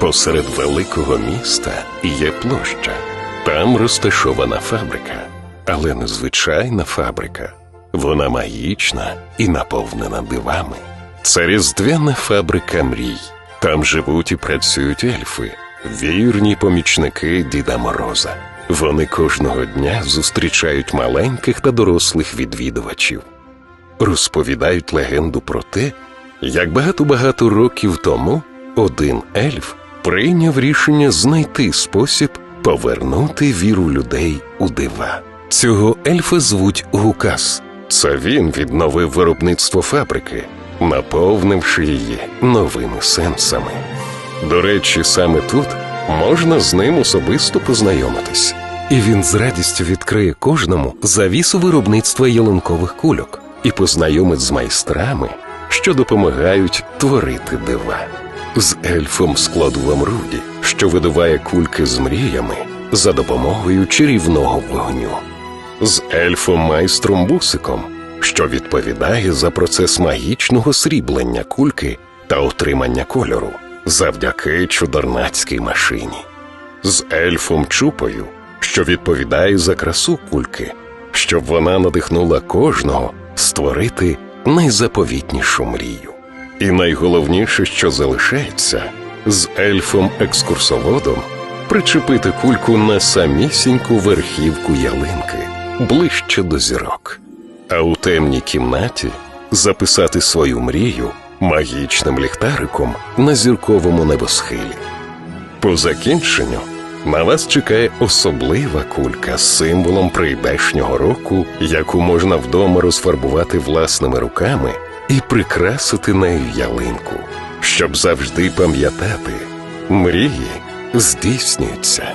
Посеред великого міста є площа. Там розташована фабрика, але не звичайна фабрика. Вона магічна і наповнена дивами. Це різдвяна фабрика мрій. Там живуть і працюють ельфи, вірні помічники Діда Мороза. Вони кожного дня зустрічають маленьких та дорослих відвідувачів розповідають легенду про те, як багато-багато років тому один ельф прийняв рішення знайти спосіб повернути віру людей у дива. Цього ельфа звуть Гукас. Це він відновив виробництво фабрики, наповнивши її новими сенсами. До речі, саме тут можна з ним особисто познайомитись. І він з радістю відкриє кожному завісу виробництва ялинкових кульок і познайомить з майстрами, що допомагають творити дива. З ельфом складувом Руді, що видуває кульки з мріями за допомогою чарівного вогню, з ельфом майстром Бусиком, що відповідає за процес магічного сріблення кульки та отримання кольору завдяки чудернацькій машині, з ельфом Чупою, що відповідає за красу кульки, щоб вона надихнула кожного створити найзаповітнішу мрію. І найголовніше, що залишається, з ельфом-екскурсоводом причепити кульку на самісіньку верхівку ялинки ближче до зірок, а у темній кімнаті записати свою мрію магічним ліхтариком на зірковому небосхилі. По закінченню на вас чекає особлива кулька з символом прийдешнього року, яку можна вдома розфарбувати власними руками і прикрасити нею ялинку, щоб завжди пам'ятати, мрії здійснюються.